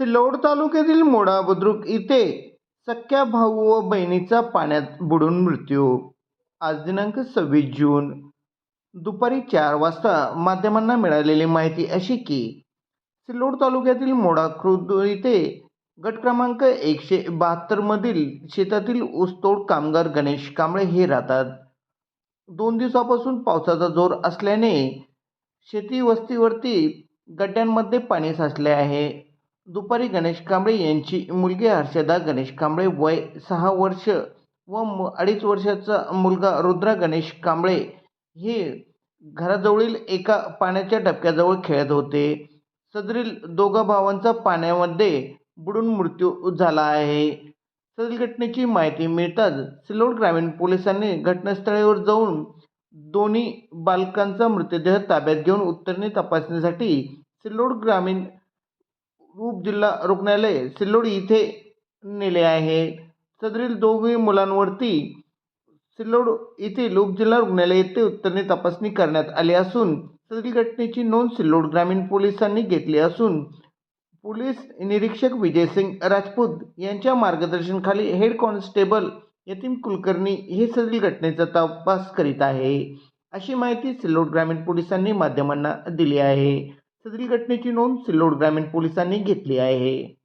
सिल्लोड तालुक्यातील मोडा बुद्रुक इथे सख्या भाऊ व बहिणीचा पाण्यात बुडून मृत्यू. आज दिनांक सव्वीस जून दुपारी चार वाजता माध्यमांना मिळालेली माहिती अशी की सिल्लोड तालुक्यातील मोडा खुर्द इथे गट क्रमांक एकशे बहात्तरमधील शेतातील ऊसतोड कामगार गणेश कांबळे हे राहतात. दोन दिवसापासून पावसाचा जोर असल्याने शेती वस्तीवरती गड्ड्यांमध्ये पाणी साचले आहे. दुपारी गणेश कांबळे यांची मुलगी हर्षदा गणेश कांबळे वय सहा वर्ष व मु अडीच वर्षाचा मुलगा रुद्रा गणेश कांबळे हे घराजवळील एका पाण्याच्या डबक्याजवळ खेळत होते. सदरील दोघा भावांचा पाण्यामध्ये बुडून मृत्यू झाला आहे. सदरील घटनेची माहिती मिळताच सिल्लोड ग्रामीण पोलिसांनी घटनास्थळावर जाऊन दोन्ही बालकांचा मृतदेह ताब्यात घेऊन उत्तरणी तपासणीसाठी सिल्लोड ग्रामीण उपजिल्हा रुग्णालय सिल्लोड इथे नेले आहे. सदरील दोघी मुलांवरती सिल्लोड येथील उपजिल्हा रुग्णालय येथे उत्तरने तपासणी करण्यात आली असून सदरील घटनेची नोंद सिल्लोड ग्रामीण पोलिसांनी घेतली असून पोलीस निरीक्षक विजयसिंग राजपूत यांच्या मार्गदर्शनखाली हेड कॉन्स्टेबल यतीम कुलकर्णी हे सदरील घटनेचा तपास करीत आहे. अशी माहिती सिल्लोड ग्रामीण पोलिसांनी माध्यमांना दिली आहे. सदरील घटनेची नोंद सिल्लोड ग्रामीण पोलिसांनी घेतली आहे.